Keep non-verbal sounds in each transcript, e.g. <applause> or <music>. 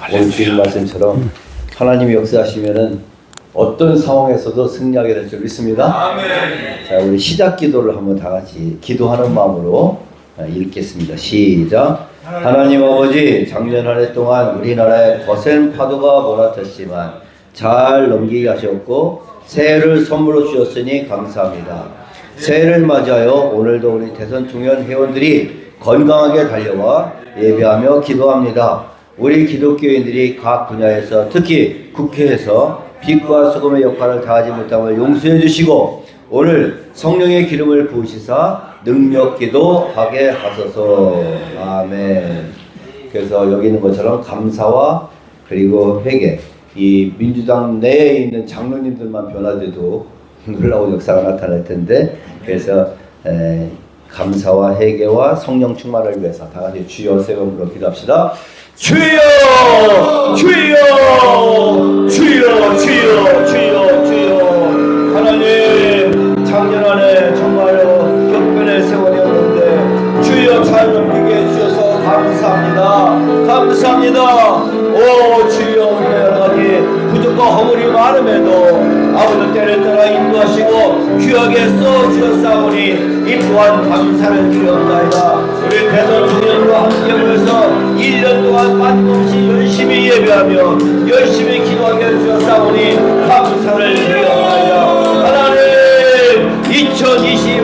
아, 오늘 주신 말씀처럼 하나님이 역사하시면은 어떤 상황에서도 승리하게 될 줄 믿습니다. 자, 우리 시작 기도를 한번 다 같이 기도하는 마음으로 아, 읽겠습니다. 시작. 하나님 아버지, 작년 한 해 동안 우리나라에 거센 파도가 몰아쳤지만 잘 넘기게 하셨고 새해를 선물로 주셨으니 감사합니다. 새해를 맞이하여 오늘도 우리 대선 중연 회원들이 건강하게 달려와 예배하며 기도합니다. 우리 기독교인들이 각 분야에서 특히 국회에서 빛과 소금의 역할을 다하지 못함을 용서해 주시고 오늘 성령의 기름을 부으시사 능력 기도하게 하소서 아멘. 그래서 여기 있는 것처럼 감사와 그리고 회개 이 민주당 내에 있는 장로님들만 변화돼도 <laughs> 놀라운 역사가 나타날 텐데 그래서 에, 감사와 회개와 성령 충만을 위해서 다 같이 주여 세움으로 기도합시다. 주여! 주여! 주여! 주여! 주여! 주여! 하나님 작년 안에 정말로 격변의 세월이었는데 주여 잘 넘기게 해주셔서 감사합니다. 감사합니다 귀하게 써주셨사오니 이 또한 감사를 드리옵나이다. 우리 대선 중년과 함께 모여서 1년 동안 빠짐없이 열심히 예배하며 열심히 기도하게 해주셨사오니 감사를 드리옵나이다. 하나님 2025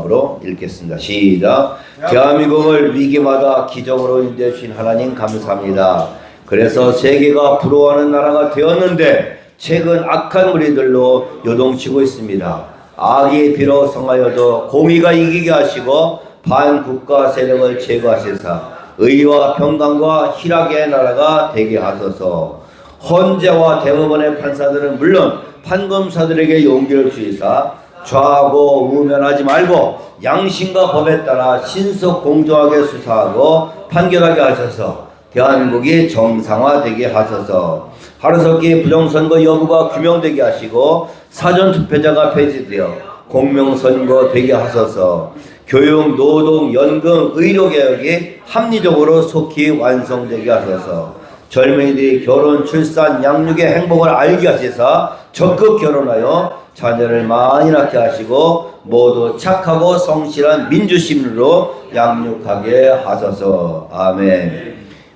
마음으로 읽겠습니다. 시작. 대한민국을 위기마다 기적으로 인도해 주신 하나님 감사합니다. 그래서 세계가 부러워하는 나라가 되었는데 최근 악한 무리들로 요동치고 있습니다. 악이 비로 성하여도 공의가 이기게 하시고 반국가 세력을 제거하시사 의와 평강과 희락의 나라가 되게 하소서. 헌재와 대법원의 판사들은 물론 판검사들에게 용기를 주이사 좌하고 우면하지 말고 양심과 법에 따라 신속 공정하게 수사하고 판결하게 하셔서 대한민국이 정상화되게 하소서. 하루속히 부정선거 여부가 규명되게 하시고 사전투표자가 폐지되어 공명선거 되게 하소서. 교육, 노동, 연금, 의료개혁이 합리적으로 속히 완성되게 하소서. 젊은이들이 결혼, 출산, 양육의 행복을 알게 하시사 적극 결혼하여 자녀를 많이 낳게 하시고 모두 착하고 성실한 민주심으로 양육하게 하소서. 아멘.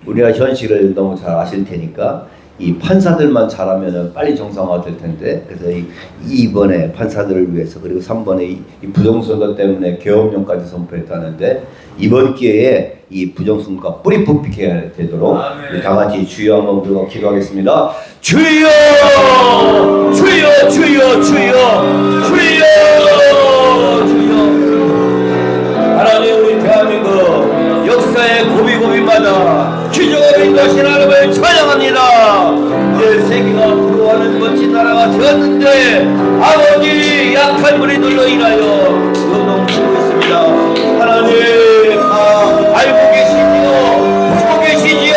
우리가 현실을 너무 잘 아실 테니까 이 판사들만 잘하면 빨리 정상화될 텐데 그래서 이 2번에 판사들을 위해서 그리고 3번에 이, 부정선거 때문에 계엄령까지 선포했다는데 이번 기회에 이 부정선거가 뿌리 뽑히게 되도록 아, 네. 다 같이 주여 한번 들어 기도하겠습니다. 주여 주여 주여 주여 주여 주여 하나님 우리 대한민국 역사의 고비고비마다 기적을 인 것이 하나님을 찬양합니다. 세계가 부러워하는 멋진 나라가 되었는데 아버지 약한 무리들로 인하여 요동치고 있습니다. 하나님 아, 알고 계시지요? 보고 계시지요?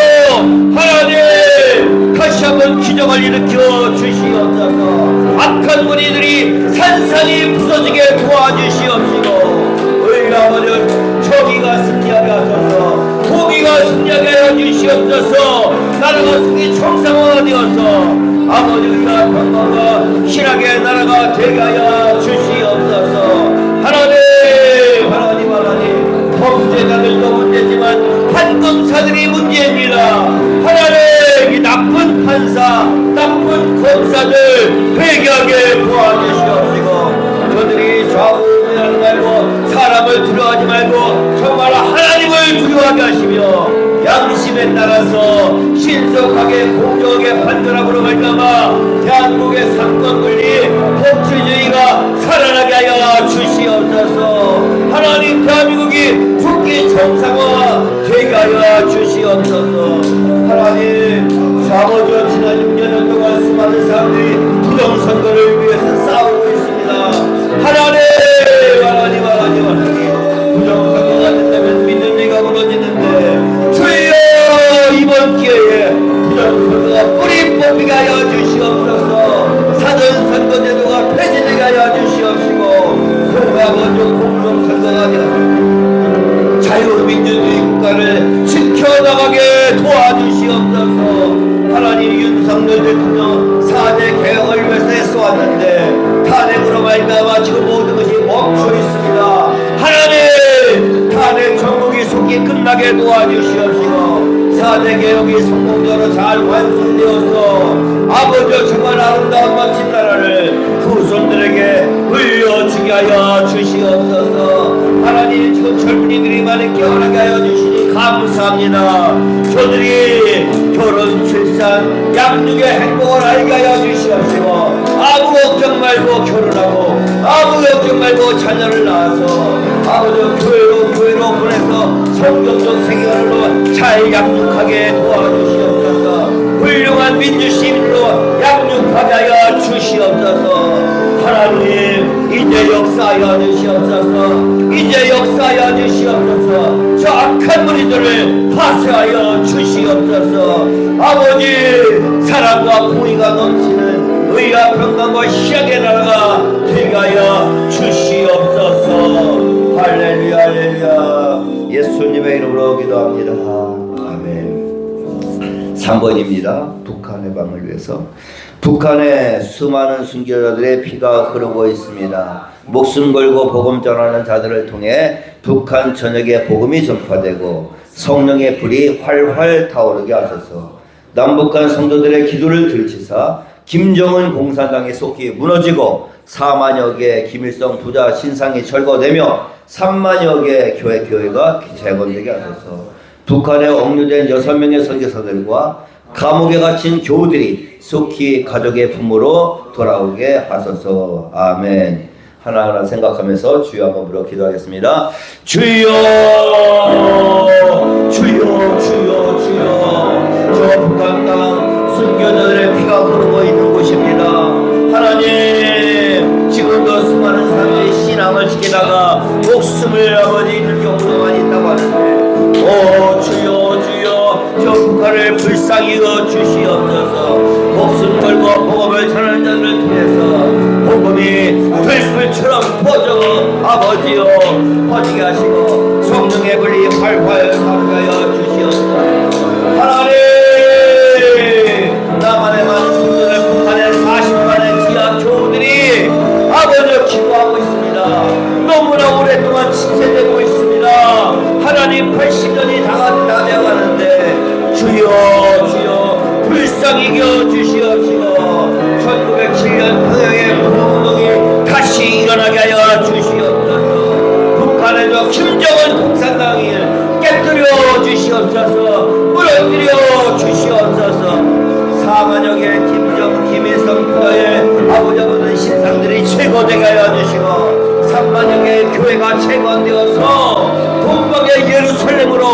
하나님 다시 한번 기적을 일으켜 주시옵소서. 악한 무리들이 산산이 부서지게 도와주시옵시고 우리 아버지 정의가 승리하게 하소서 공의가 승리하게 해주시옵소서 나라가 승리 청상화가 되어서 아버지가 건강과 신학의 나라가 되게 하여 주시옵소서. 하나님 하나님 하나님. 범죄자들도 문제지만 판검사들이 문제입니다 하나님 이 나쁜 판사 나쁜 검사들 회개하게 도와주시옵시고. 저들이 좌우하지 말고 사람을 두려워하지 말고 정말 하나님을 두려워하게 하시며 양심에 따라서 신속하게 공정하게 판단함으로 말미암아 대한민국의 상권 분리 법치주의가 살아나게 하여 주시옵소서. 하나님 대한민국이 국기 정상화 되게 하여 주시옵소서. 하나님 아버지 지난 6년 동안 수많은 사람들이 부정선거를 위해서 싸우고 있습니다. 하나님 부정선거가 뿌리 뽑히게 하여 주시옵소서. 사전 선거 제도가 폐지되게 하여 주시옵시고 먼저 공정선거가 되어 자유민주주의 국가를 지켜나가게 도와주시옵소서. 하나님 윤석열 대통령 4대 개혁을 위해서 애써왔는데 탄핵으로 말미암아 지금 모든 것이 멈춰 있습니다. 하나님 탄핵 정국이 속히 끝나게 도와주시옵시고 4대 개혁이 성공적으로 잘 완수되어서 아버지 정말 아름다운 멋진 나라를 후손들에게 물려주게 하여 주시옵소서. 하나님 지금 젊은이 들이 많이 깨어나게 하여 주시니 감사합니다. 저들이 결혼 출산 양육의 행복을 알게 하여 주시옵시고 아무 걱정 말고 결혼하고 아무 걱정 말고 자녀를 낳아서 아버지 교회로 교회로 보내서 성경적 세계관으로 잘 양육하게 도와주시옵소서. 훌륭한 민주시민으로 양육하게 하여 주시옵소서. 하나님 이제 역사하여 주시옵소서. 이제 역사하여 주시옵소서. 저 악한 무리들을 파쇄하여 주시옵소서. 아버지 사랑과 공의가 넘치는 의와 평강과 희약의 나라가 되게 하여 예수님의 이름으로 기도합니다 아멘 3번입니다 북한 해방을 위해서 북한의 수많은 순교자들의 피가 흐르고 있습니다. 목숨 걸고 복음 전하는 자들을 통해 북한 전역에 복음이 전파되고 성령의 불이 활활 타오르게 하소서. 남북한 성도들의 기도를 들치사 김정은 공산당이 속히 무너지고 4만여 개의 김일성 부자 신상이 철거되며 3만여 개의 교회 교회가 재건되게 하소서. 북한에 억류된 6명의 선교사들과 감옥에 갇힌 교우들이 속히 가족의 품으로 돌아오게 하소서. 아멘. 하나하나 생각하면서 주여 한번 불러 기도하겠습니다. 주여, 주여, 주여, 주여. 저 북한 땅 순교자들의 피가 흐르고 있는 곳입니다. 하나님, 지금도 수많은 사람들이 신앙을 지키다가 목숨을 아버지 많이 있다고 하는데, 오 주여, 주여, 저 북한을 불쌍히 여 주시옵소서. 목숨 걸고 복음을 전하는 자들을 통해서 복음이 불불처럼 퍼져 아버지여 퍼지게 하시고 성령의 불이 활활 가르가여 주시옵소서. 주여 불쌍히 겨 주시옵시고 1907년 평양의 부운동이 다시 일어나게 하여 주시옵소서. 북한의 저 김정은 공산당이 깨뜨려 주시옵소서. 무너뜨려 주시옵소서. 사만여 개 김정 김일성 부자의 아버지 아버지 신상들이 최고되게 하여 주시고 3만여 개의 교회가 최고되어서 동방의 예루살렘으로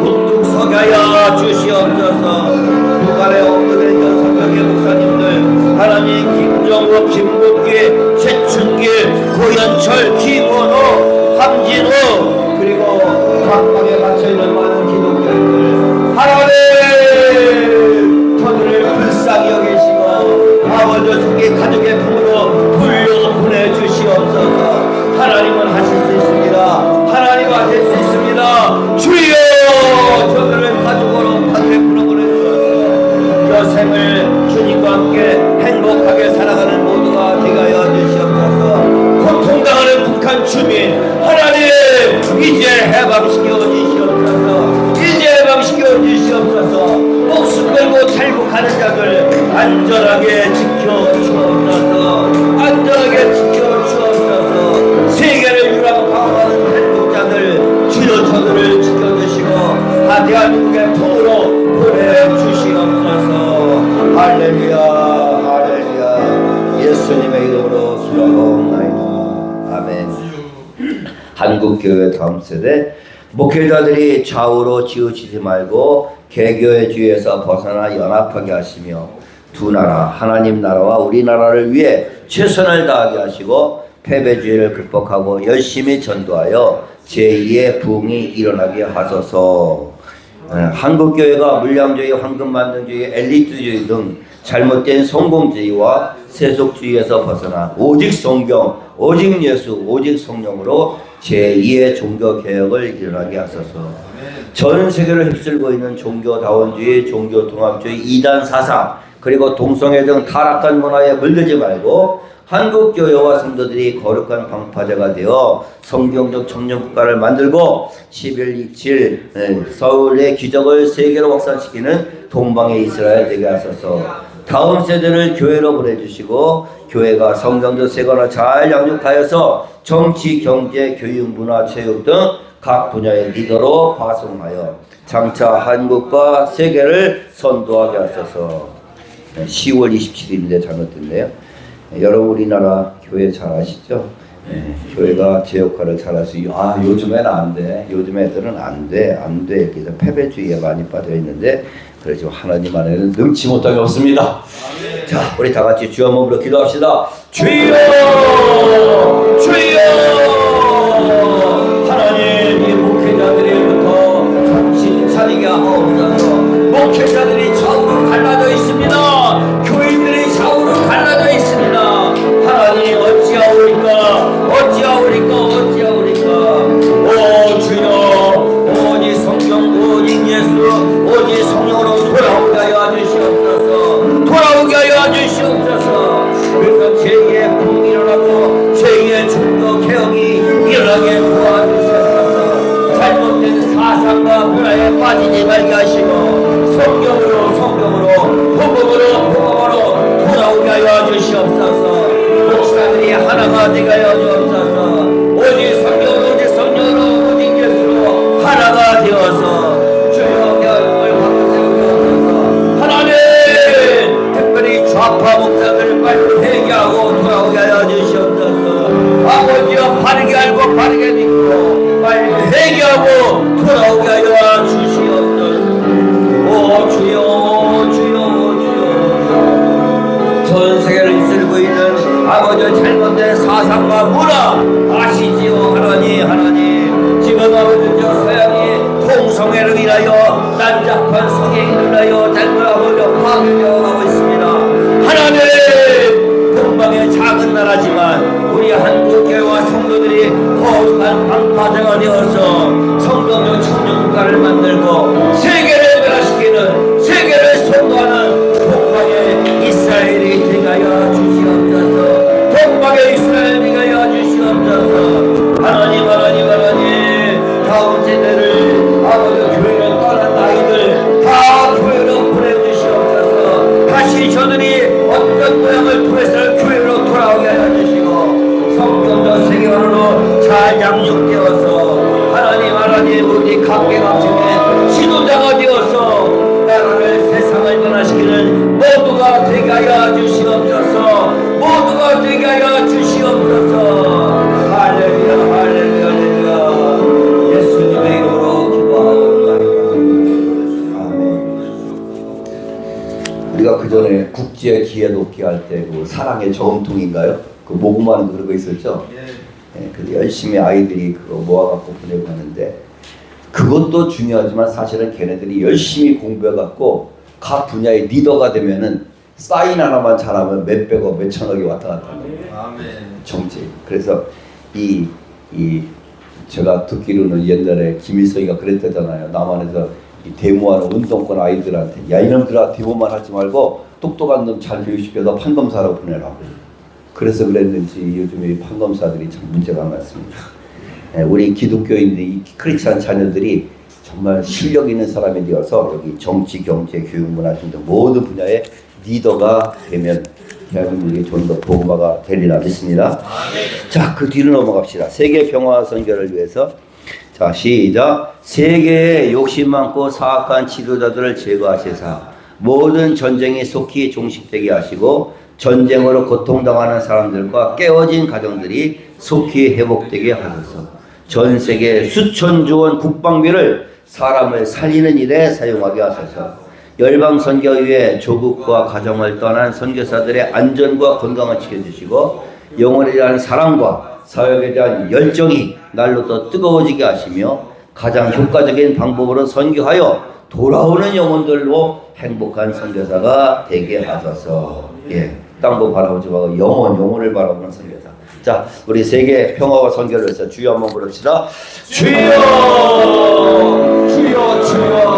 우뚝 서게 하여 주시옵소서 북한에 언급된 연상명의 목사님들 하나님 김정호, 김국기, 최춘길, 고현철, 김원호, 함진호 그리고 각방에 갇혀있는 많은 기독교인들. 하나님! 저들을 불쌍히 여기시고 아버지 속에 가족의 품으로 돌려 보내주시옵소서 안전하게 지켜 주옵소서. 안전하게 지켜 주옵소서. 세계를 유랑방어하는 탈북자들 주여 저들을 지켜주시고 다 대한민국의 통으로 보내주시옵소서. 할렐루야 할렐루야. 예수님의 이름으로 기도하옵나이다. 아멘. 한국교회 다음 세대 목회자들이 좌우로 치우치지 말고 개교의 주에서 벗어나 연합하게 하시며 두 나라 하나님 나라와 우리나라를 위해 최선을 다하게 하시고 패배주의를 극복하고 열심히 전도하여 제2의 부흥이 일어나게 하소서 예, 한국교회가 물량주의, 황금만능주의, 엘리트주의 등 잘못된 성공주의와 세속주의에서 벗어나 오직 성경, 오직 예수, 오직 성령으로 제2의 종교 개혁을 일어나게 하소서. 전 세계를 휩쓸고 있는 종교다원주의, 종교통합주의, 이단 사상, 그리고 동성애 등 타락한 문화에 물들지 말고 한국 교회와 성도들이 거룩한 방파제가 되어 성경적 청년 국가를 만들고 1127 예, 서울의 기적을 세계로 확산시키는 동방의 이스라엘 되게 하소서. 다음 세대를 교회로 보내주시고 교회가 성경적 세관을 잘 양육하여서 정치, 경제, 교육, 문화, 체육 등 각 분야의 리더로 파송하여 장차 한국과 세계를 선도하게 하소서. 10월 27일인데 잘못됐네요. 여러분 우리나라 교회 잘 아시죠? 예, 교회가 제 역할을 잘할 수 아 요즘에는 안 돼. 요즘 애들은 안 돼. 안 돼. 그래서 패배주의에 많이 빠져 있는데 그래서 하나님 안에는 능치 못하게 없습니다. 자, 우리 다 같이 주여 몸으로 기도합시다. 주여! 주여! 일어나게 도와주시옵소서. 잘못된 사상과 문화에 빠지지 말게 하시고 성경으로 성경으로 복음으로 복음으로 돌아오게 하여 주시옵소서. 목사들이 하나가 되게 하여 주옵소서. 오직 성경으로 오직 성령으로 오직 예수로 하나가 되어서 주여 교육을 받고 세우옵소서. 하나님 특별히 좌파 목사들을 빨리 회개하고 돌아오게 하여 주시옵소서. 아버지여 바르게 바르게 믿고 빨리 회개하고 돌아오게 하여 주시옵소서. 오 주여 주여 주여. 전 세계를 이끌고 있는 아버지 잘못된 사상과 문화 아시지요 하나님 하나님. 지금 아버지 저 서양이 통성애를 인하여 난잡한 성애인을 하여 잘못 아버지 파괴되어 가고 있습니다. 하나님 거룩한 방파제가 되어서 성경적 청년 국가를 만들고 세 함께 넘치는 신도자가 되어서 나라를 세상을 변화시키는 모두가 되게 하여 주시옵소서 모두가 되게 하여 주시옵소서 할렐루야 할렐루야 할렐루야 예수님의 이름으로 기도하옵나이다 아멘 우리가 그 전에 국제 기회 돕기 할 때 그 사랑의 저음통인가요? 그 모금하는 그런 거 있었죠? 예. 네, 그 열심히 아이들이 그 것도 중요하지만 사실은 걔네들이 열심히 공부해갖고 각 분야의 리더가 되면은 사인 하나만 잘하면 몇백억 몇천억이 왔다 갔다 한다고 아멘. 정치. 그래서 이, 이, 제가 듣기로는 옛날에 김일성이가 그랬다잖아요. 남한에서 이 데모하는 운동권 아이들한테 야 이놈들아 데모만 하지 말고 똑똑한 놈 잘 교육시켜서 판검사로 보내라고. 그래서 그랬는지 요즘에 이 판검사들이 참 문제가 많습니다. 예, 우리 기독교인들이 이 크리스찬 자녀들이 정말 실력 있는 사람이 되어서 여기 정치, 경제, 교육, 문화 등등 모든 분야의 리더가 되면 대한민국이 좀 더 보호마가 되리라 믿습니다. 자, 그 뒤로 넘어갑시다. 세계 평화 선결을 위해서 자, 시작. 세계에 욕심 많고 사악한 지도자들을 제거하시사 모든 전쟁이 속히 종식되게 하시고 전쟁으로 고통당하는 사람들과 깨어진 가정들이 속히 회복되게 하소서. 전 세계 수천 조 원 국방비를 사람을 살리는 일에 사용하게 하소서. 열방 선교위에 조국과 가정을 떠난 선교사들의 안전과 건강을 지켜주시고 영혼에 대한 사랑과 사역에 대한 열정이 날로 더 뜨거워지게 하시며 가장 효과적인 방법으로 선교하여 돌아오는 영혼들로 행복한 선교사가 되게 하소서. 예, 땅도 바라보지 말고 영혼, 영혼을 바라보는 선교사. 자, 우리 세계 평화와 선교를 위해서 주여 한번 부릅시다. 주여, 주여, 주여,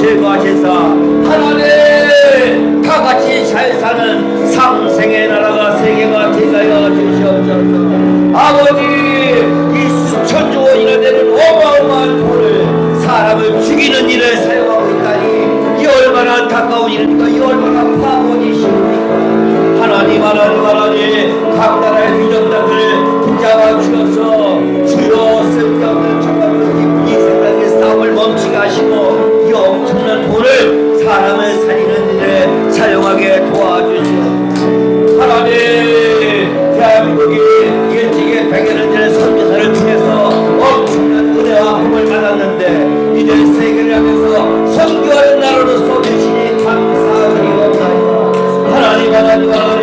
제거하시사 하나님 다 같이 잘 사는 상생의 나라가 세계가 되게 하여 주시옵소서. 아버지 이 수천조 원이나 되는 어마어마한 돈을 사람을 죽이는 일에 사용하고 있다니 이 얼마나 안타까운 일입니까? 이 얼마나 일입니까? 하나님 하나님 하나님 하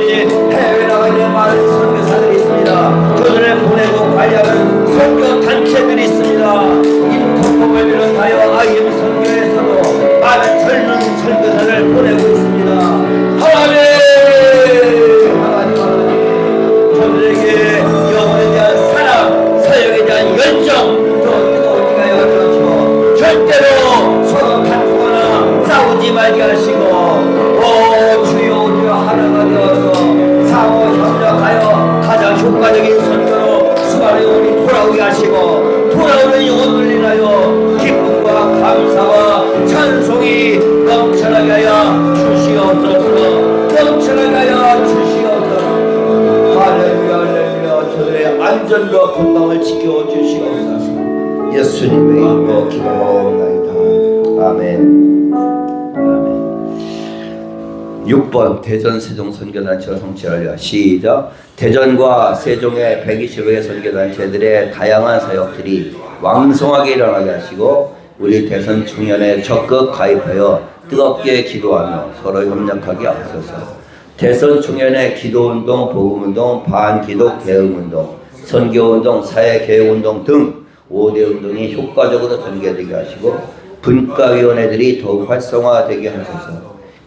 6번 대전 세종 선교단체와 성취하려 시작. 대전과 세종의 120여 선교단체들의 다양한 사역들이 왕성하게 일어나게 하시고 우리 대선 청년에 적극 가입하여 뜨겁게 기도하며 서로 협력하게 하소서 대선 청년의 기도운동, 복음운동, 반기독 대응운동, 선교운동, 사회개혁운동 등 5대 운동이 효과적으로 전개되게 하시고 분과위원회들이 더욱 활성화되게 하소서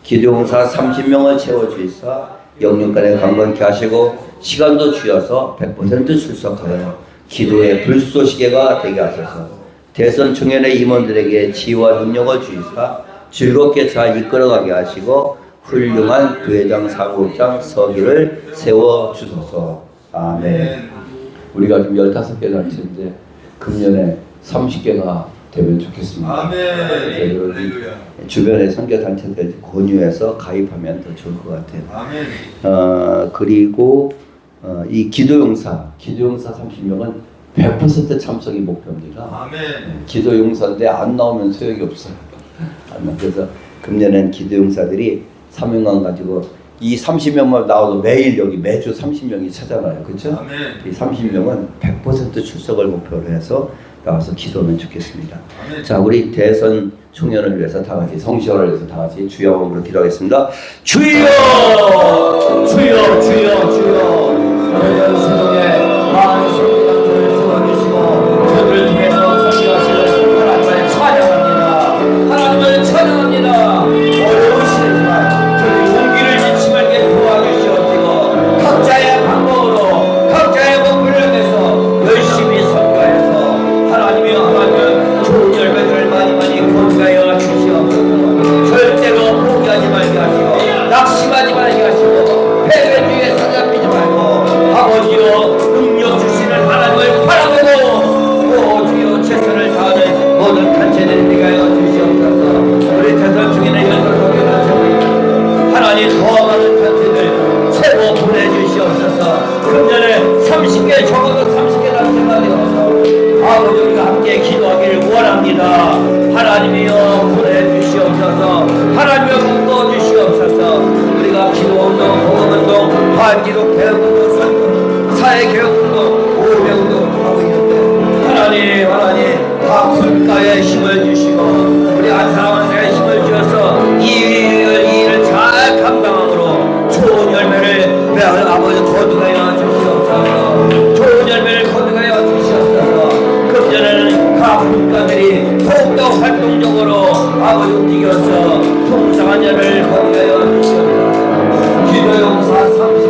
기도용사 30명을 채워주시사 영육간에 강건케 하시고 시간도 주어서 100% 출석하여 기도의 불쏘시개가 되게 하소서. 대선 청년의 임원들에게 지혜와 능력을 주시사 즐겁게 잘 이끌어가게 하시고 훌륭한 부회장, 사무국장, 서기를 세워주소서. 아멘. 우리가 지금 15개 단체인데 금년에 30개가 되면 좋겠습니다. 아멘. 할렐루야. 주변의 선교 단체들 권유해서 가입하면 더 좋을 것 같아요. 아멘. 어, 그리고 어, 이 기도용사, 기도용사 30명은 100% 참석이 목표입니다. 아멘. 기도용사인데 안 나오면 소용이 없어요. 그래서 금년엔 기도용사들이 사명감 가지고 이 30명만 나와도 매일 여기 매주 30명이 찾아와요. 그렇죠? 이 30명은 100% 출석을 목표로 해서 나와서 기도하면 좋겠습니다. 자, 우리 대선 총연을 위해서 다 같이 성시원을 위해서 다 같이 주여으로 기도하겠습니다. 주여! 주여! 주여! 주여! 오늘 보험운동, 반기록 개혁운동, 선- 사회개혁운동, 오후배운동 하고 있는데 하나님 하나님 각 분가에 힘을 주시고 우리 사람에 힘을 주셔서 이 일을 이 일을 잘 감당함으로 좋은 열매를 내 아버지 거두가여 주시옵소서. 좋은 열매를 거두가여 주시옵소서. 금전에는 각 분가들이 더욱더 활동적으로 아버지 움직여서 풍성한 열매를 거두가여 주시옵소서. 기도용사 30명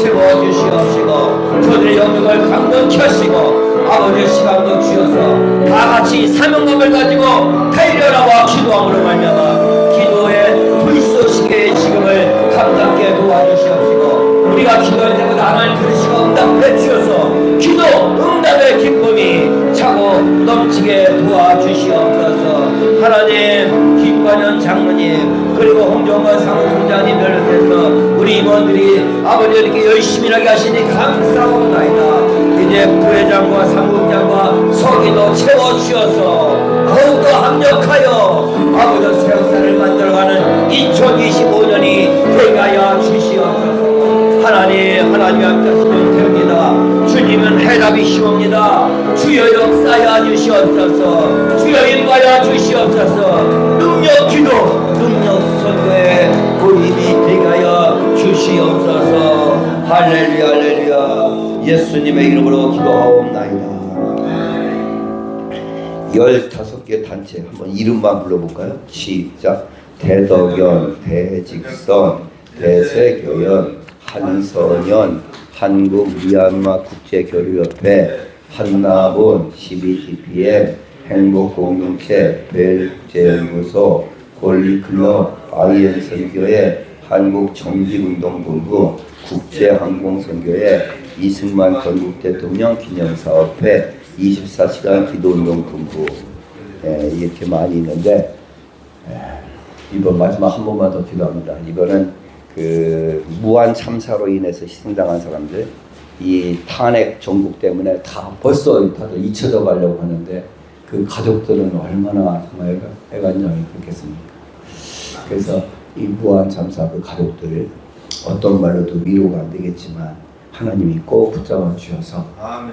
채워주시옵시고 저들의 영역을 강건케 하시고 아버지의 시간도 주셔서 다 같이 사명감을 가지고 달려나와 기도함으로 말미암아 기도의 불쏘시개의 지금을 감당케 도와주시옵시고 우리가 기도할 때마다 하나님 들으시고 응답해 주셔서 기도 응답의 기쁨이 차고 넘치게 도와주시옵소서. 하나님 김관현 장로님 그리고 홍정관 사무총장님 비롯해서 우리 임원들이 아버지 이렇게 열심히 일하게 하시니 감사합니다. 이제 부회장과 사무장과 서기도 채워주셔서 더욱더 합력하여 아버지 새 역사를 만들어가는 2025년이 되게 하여 주시옵소서. 하나님 하나님 됩니다 주님은 해답이 쉬웁니다. 주여 역사여 주시옵소서. 주여 인도하여 주시옵소서. 능력 기도 능력 선거에 되게 하여 주시옵소서. 할렐루야 할렐루야. 예수님의 이름으로 기도하옵나이다. 열다섯 개 단체 한번 이름만 불러볼까요? 시작. 대덕연, 대직선, 대세교연, 한선연, 한국 미얀마 국제교류협회, 한나본, 12DPM, 행복공동체, 벨제무소, 골리클럽, 아이엔 선교회, 한국정기운동본부, 국제항공선교회, 이승만 전국 대통령 기념사업회, 24시간 기도운동본부 예, 이렇게 많이 있는데 예, 이번 마지막 한 번만 더 기도합니다. 이거는 그 무한 참사로 인해서 희생당한 사람들 이 탄핵 정국 때문에 다 벌써 다들 잊혀져 가려고 하는데 그 가족들은 얼마나 정말 애간장이 그렇겠습니까? 그래서 이 무한 참사 그 가족들 어떤 말로도 위로가 안 되겠지만 하나님이 꼭 붙잡아 주셔서. 아,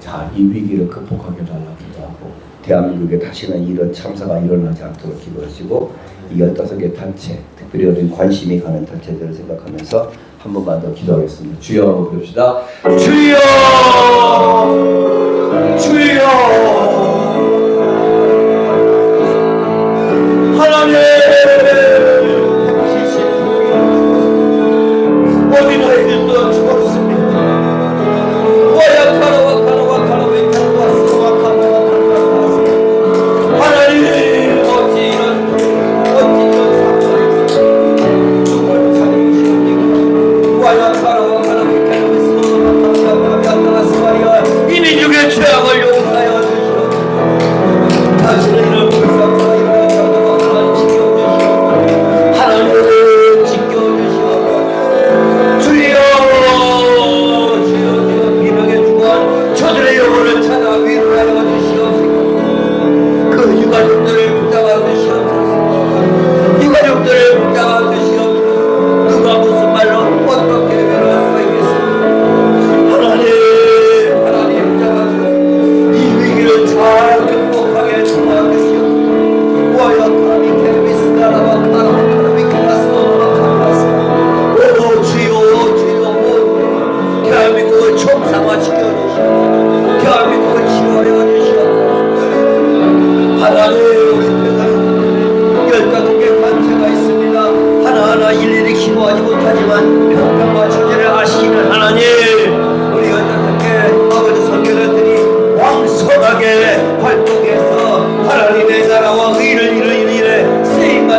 자, 이 위기를 극복하게 달라고 기도하고 대한민국에 다시는 이런 참사가 일어나지 않도록 기도하시고 이 15개 단체, 특별히 어린 관심이 가는 단체들을 생각하면서 한 번만 더 기도하겠습니다. 주여 한번 부릅시다. 주여! 주여!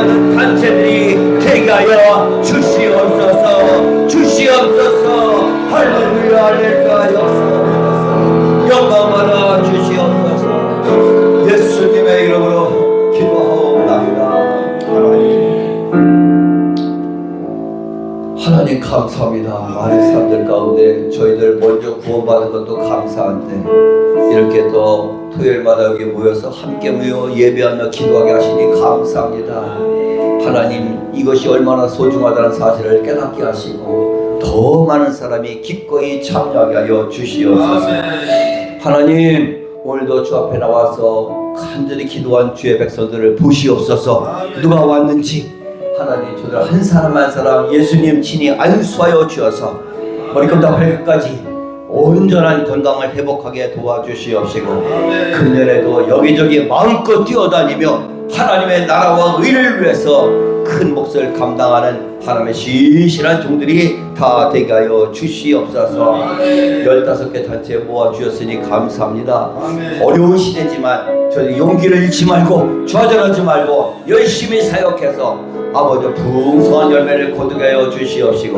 모든 단체들이 대가여 주시옵소서 주시옵소서. 할렐루야 할렐루야. 영광하라 주시옵소서. 예수님의 이름으로 기도하옵나이다. 하나님. 하나님 감사합니다. 많은 사람들 가운데 저희들 먼저 구원받은 것도 감사한데 이렇게 또 토요일마다 여기 모여서 함께 모여 예배하며 기도하게 하시니 감사합니다. 하나님 이것이 얼마나 소중하다는 사실을 깨닫게 하시고 더 많은 사람이 기꺼이 참여하게 하여 주시옵소서. 하나님 오늘도 주 앞에 나와서 간절히 기도한 주의 백성들을 보시옵소서 누가 왔는지 하나님 저들 한 사람 한 사람 예수님 친히 안수하여 주어서 머리끝부터 발끝까지 온전한 건강을 회복하게 도와주시옵시고 아멘. 금년에도 여기저기 마음껏 뛰어다니며 하나님의 나라와 의를 위해서 큰 몫을 감당하는 하나님의 신실한 종들이 다 되게 하여 주시옵소서. 열다섯 개 단체 모아 주셨으니 감사합니다. 아멘. 어려운 시대지만 저희 용기를 잃지 말고 좌절하지 말고 열심히 사역해서 아버지 풍성한 열매를 거두게 하여 주시옵시고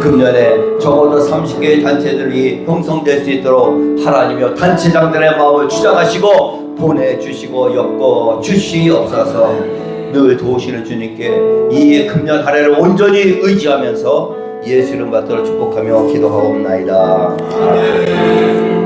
금년에 적어도 30개의 단체들이 형성될 수 있도록 하나님여 단체장들의 마음을 주장하시고 보내주시고 엮어 주시옵소서 늘 도우시는 주님께 이 금년 한 해를 온전히 의지하면서 예수 이름 받들어 축복하며 기도하옵나이다. 아멘.